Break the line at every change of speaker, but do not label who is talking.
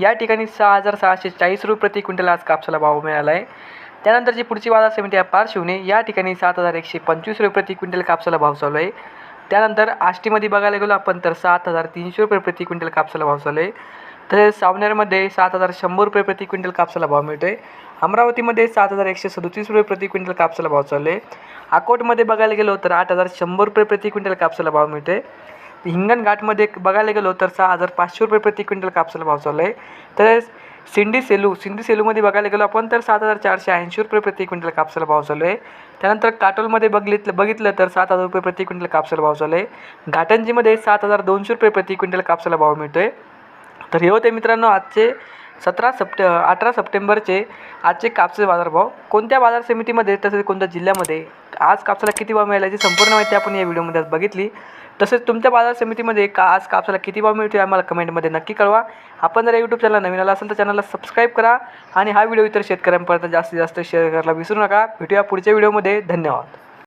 या ठिकाणी सहा हजार सहाशे चाळीस रुपये प्रति क्विंटल आज कापसाला भाव मिळाला आहे त्यानंतरची पुढची बाजार समिती आहे पार्श्वने या ठिकाणी सात हजार एकशे पंचवीस रुपये प्रति क्विंटल कापसाला भाव चालू आहे. त्यानंतर आष्टीमध्ये बघायला गेलो आपण तर सात हजार तीनशे रुपये प्रति क्विंटल कापसाला भाव चालू आहे. तसेच सावनेरमध्ये सात हजार शंभर रुपये प्रति क्विंटल कापसाला भाव मिळतो आहे अमरावतीमध्ये सात हजार एकशे सदतीस रुपये प्रति क्विंटल कापसाला भाव चालू आहे. अकोटमध्ये बघायला गेलो तर आठ हजार शंभर रुपये प्रति क्विंटल कापसाला भाव मिळतो आहे हिंगणघाटमध्ये बघायला गेलो तर सहा हजार पाचशे रुपये प्रति क्विंटल कापसाला भाव चालू आहे. तसेच सिंडी सेलू सिंधी सेलूमध्ये बघायला गेलो आपण तर सात हजार चारशे ऐंशी रुपये प्रति क्विंटल कापसाला भाव चालू आहे. त्यानंतर काटोलमध्ये बघितलं बघितलं तर सात हजार रुपये प्रति क्विंटल कापसाला भाव चालू आहे. घाटंजीमध्ये सात हजार दोनशे रुपये प्रति क्विंटल कापसाला भाव मिळतो आहे तर हे होते मित्रांनो आजचे सतरा सप्टे अठरा सप्टेंबरचे आजचे कापसाचे बाजारभाव. कोणत्या बाजार समितीमध्ये तसेच कोणत्या जिल्ह्यामध्ये आज कापसाला किती भाव मिळाला याची संपूर्ण माहिती आपण या व्हिडिओमध्ये आज बघितली. तसेच तुमच्या बाजार समितीमध्ये का आज कापसाला किती भाव मिळतो आम्हाला कमेंटमध्ये नक्की कळवा. आपण जर यूट्यूब चॅनल नवीन आला असेल तर चॅनलला सबस्क्राईब करा आणि हा व्हिडिओ इतर शेतकऱ्यांपर्यंत जास्तीत जास्त शेअर करायला विसरू नका. भेटूया पुढच्या व्हिडिओमध्ये धन्यवाद.